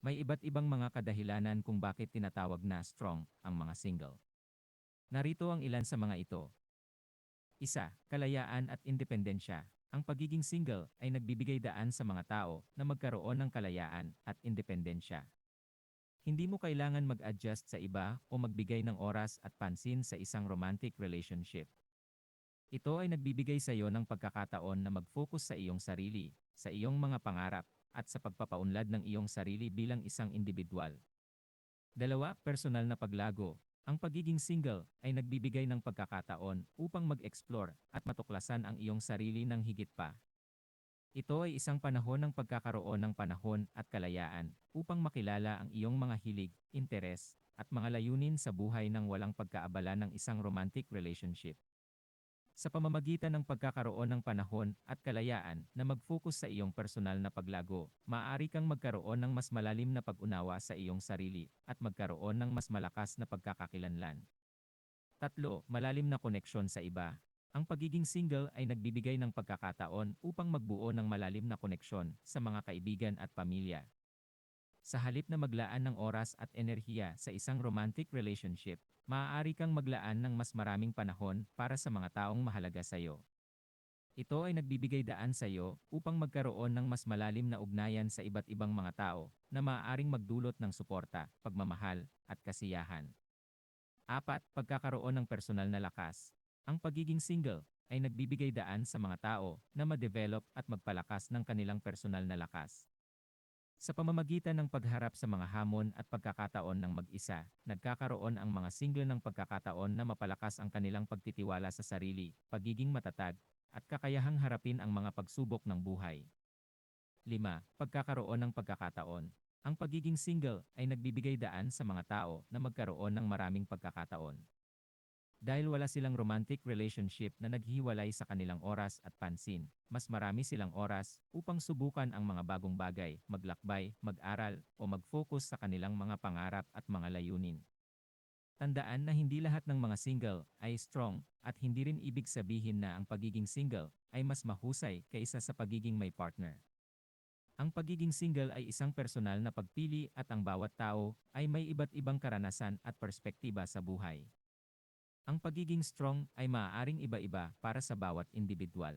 May iba't ibang mga kadahilanan kung bakit tinatawag na strong ang mga single. Narito ang ilan sa mga ito. Isa, kalayaan at independensya. Ang pagiging single ay nagbibigay daan sa mga tao na magkaroon ng kalayaan at independensya. Hindi mo kailangan mag-adjust sa iba o magbigay ng oras at pansin sa isang romantic relationship. Ito ay nagbibigay sa iyo ng pagkakataon na mag-focus sa iyong sarili, sa iyong mga pangarap, at sa pagpapaunlad ng iyong sarili bilang isang individual. Dalawa, personal na paglago. Ang pagiging single ay nagbibigay ng pagkakataon upang mag-explore at matuklasan ang iyong sarili ng higit pa. Ito ay isang panahon ng pagkakaroon ng panahon at kalayaan upang makilala ang iyong mga hilig, interes, at mga layunin sa buhay ng walang pagkaabala ng isang romantic relationship. Sa pamamagitan ng pagkakaroon ng panahon at kalayaan na mag-focus sa iyong personal na paglago, maaari kang magkaroon ng mas malalim na pag-unawa sa iyong sarili at magkaroon ng mas malakas na pagkakakilanlan. Tatlo, malalim na koneksyon sa iba. Ang pagiging single ay nagbibigay ng pagkakataon upang magbuo ng malalim na koneksyon sa mga kaibigan at pamilya. Sa halip na maglaan ng oras at enerhiya sa isang romantic relationship, maaari kang maglaan ng mas maraming panahon para sa mga taong mahalaga sa iyo. Ito ay nagbibigay daan sa iyo upang magkaroon ng mas malalim na ugnayan sa iba't ibang mga tao na maaaring magdulot ng suporta, pagmamahal, at kasiyahan. Apat, pagkakaroon ng personal na lakas. Ang pagiging single ay nagbibigay daan sa mga tao na ma-develop at magpalakas ng kanilang personal na lakas. Sa pamamagitan ng pagharap sa mga hamon at pagkakataon ng mag-isa, nagkakaroon ang mga single ng pagkakataon na mapalakas ang kanilang pagtitiwala sa sarili, pagiging matatag, at kakayahang harapin ang mga pagsubok ng buhay. 5. Pagkakaroon ng pagkakataon. Ang pagiging single ay nagbibigay daan sa mga tao na magkaroon ng maraming pagkakataon. Dahil wala silang romantic relationship na naghiwalay sa kanilang oras at pansin, mas marami silang oras upang subukan ang mga bagong bagay, maglakbay, mag-aral, o mag-focus sa kanilang mga pangarap at mga layunin. Tandaan na hindi lahat ng mga single ay strong at hindi rin ibig sabihin na ang pagiging single ay mas mahusay kaysa sa pagiging may partner. Ang pagiging single ay isang personal na pagpili at ang bawat tao ay may iba't ibang karanasan at perspektiba sa buhay. Ang pagiging strong ay maaaring iba-iba para sa bawat individual.